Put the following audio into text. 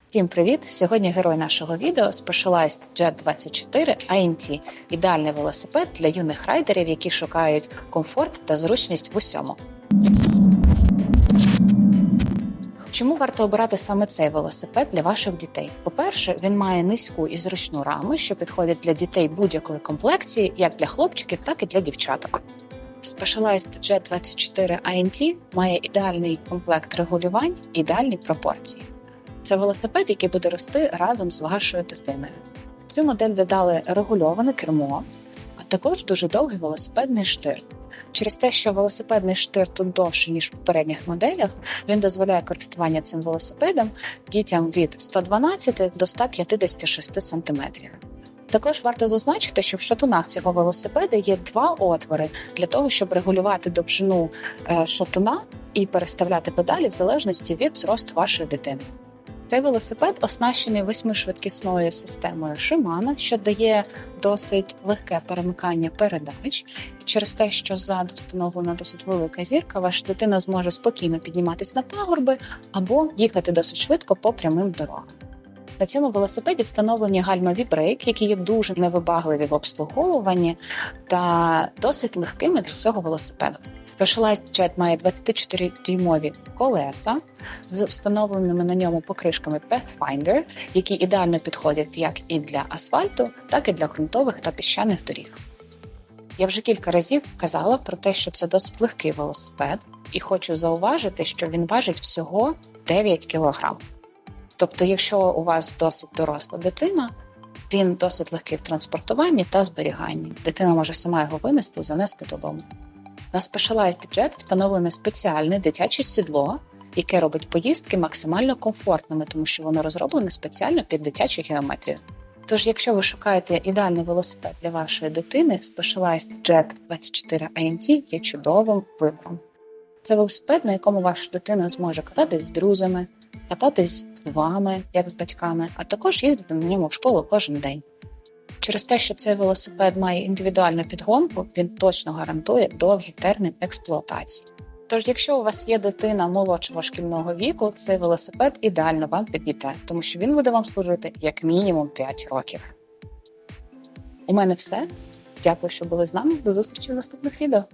Всім привіт! Сьогодні герой нашого відео Specialized Jet 24 AMT – ідеальний велосипед для юних райдерів, які шукають комфорт та зручність в усьому. Чому варто обирати саме цей велосипед для ваших дітей? По-перше, він має низьку і зручну раму, що підходить для дітей будь-якої комплекції, як для хлопчиків, так і для дівчаток. Specialized Jet 24 ANT має ідеальний комплект регулювань, ідеальні пропорції. Це велосипед, який буде рости разом з вашою дитиною. В цю модель додали регульоване кермо, а також дуже довгий велосипедний штир. Через те, що велосипедний штир тут довший, ніж в попередніх моделях, він дозволяє користування цим велосипедом дітям від 112 до 156 см. Також варто зазначити, що в шатунах цього велосипеда є два отвори для того, щоб регулювати довжину е, шатуна і переставляти педалі в залежності від зросту вашої дитини. Цей велосипед оснащений восьмишвидкісною системою Shimano, що дає досить легке перемикання передач. Через те, що ззаду встановлена досить велика зірка, ваша дитина зможе спокійно підніматися на пагорби або їхати досить швидко по прямим дорогам. На цьому велосипеді встановлені гальмові брейки, які є дуже невибагливі в обслуговуванні та досить легкими для цього велосипеду. Specialized Jet має 24-дюймові колеса з встановленими на ньому покришками Pathfinder, які ідеально підходять як і для асфальту, так і для ґрунтових та піщаних доріг. Я вже кілька разів казала про те, що це досить легкий велосипед, і хочу зауважити, що він важить всього 9 кг. Тобто, якщо у вас досить доросла дитина, він досить легкий в транспортуванні та зберіганні. Дитина може сама його винести і занести додому. На Specialized Jet встановлене спеціальне дитяче сідло, яке робить поїздки максимально комфортними, тому що воно розроблене спеціально під дитячу геометрію. Тож, якщо ви шукаєте ідеальний велосипед для вашої дитини, Specialized Jet 24 AMT є чудовим вибором. Це велосипед, на якому ваша дитина зможе кататись з друзями, кататись з вами, як з батьками, а також їздити на ньому в школу кожен день. Через те, що цей велосипед має індивідуальну підгонку, він точно гарантує довгий термін експлуатації. Тож, якщо у вас є дитина молодшого шкільного віку, цей велосипед ідеально вам підійде, тому що він буде вам служити як мінімум 5 років. У мене все. Дякую, що були з нами. До зустрічі в наступних відео.